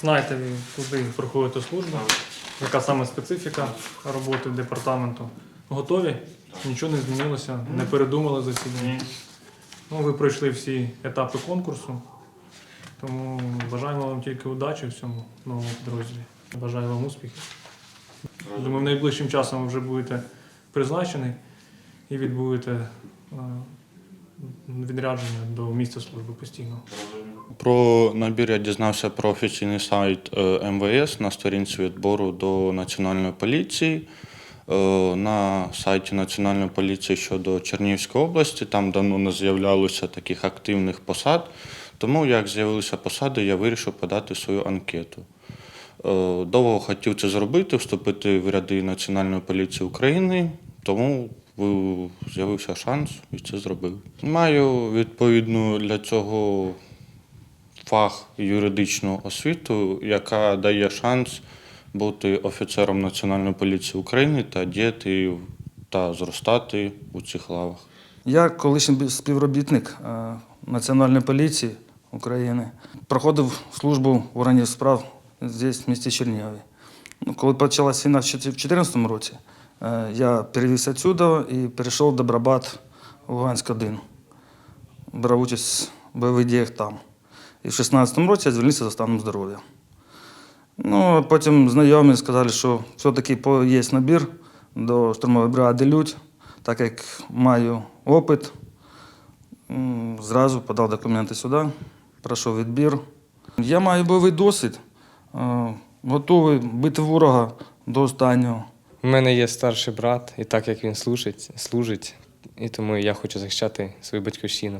знаєте, куди проходите службу, яка саме специфіка роботи департаменту. Готові? Нічого не змінилося, не передумали за ці дні. Ну, ви пройшли всі етапи конкурсу, тому бажаємо вам тільки удачі в цьому новому підрозділі. Бажаю вам успіхів. Думаю, найближчим часом ви вже будете призначені і відбудете е, відрядження до місця служби постійно. Про набір я дізнався про офіційний сайт е, МВС на сторінці відбору до Національної поліції. Е, На сайті Національної поліції щодо Чернігівської області там давно не з'являлося таких активних посад. Тому як з'явилися посади, я вирішив подати свою анкету. Е, Довго хотів це зробити, вступити в ряди Національної поліції України, тому з'явився шанс і це зробив. Маю відповідну для цього фах юридичну освіту, яка дає шанс бути офіцером Національної поліції України та діяти та зростати у цих лавах. Я колишній співробітник е, Національної поліції України. Проходив службу в органів справ здесь, в місті Чернігові. Ну, коли почалася війна в 2014 році, е, я перевіз відсюди і перейшов в Добробат Луганськ 1. Брав участь в бойових діях там. І в 2016 році я звільнився за станом здоров'я. Ну, потім знайомі сказали, що все-таки є набір до штурмової бригади Людь, так як маю опит. Зразу подав документи сюди, пройшов відбір. Я маю бойовий досвід, готовий бити ворога до останнього. У мене є старший брат, і так як він служить, служить, і тому я хочу захищати свою батьківщину.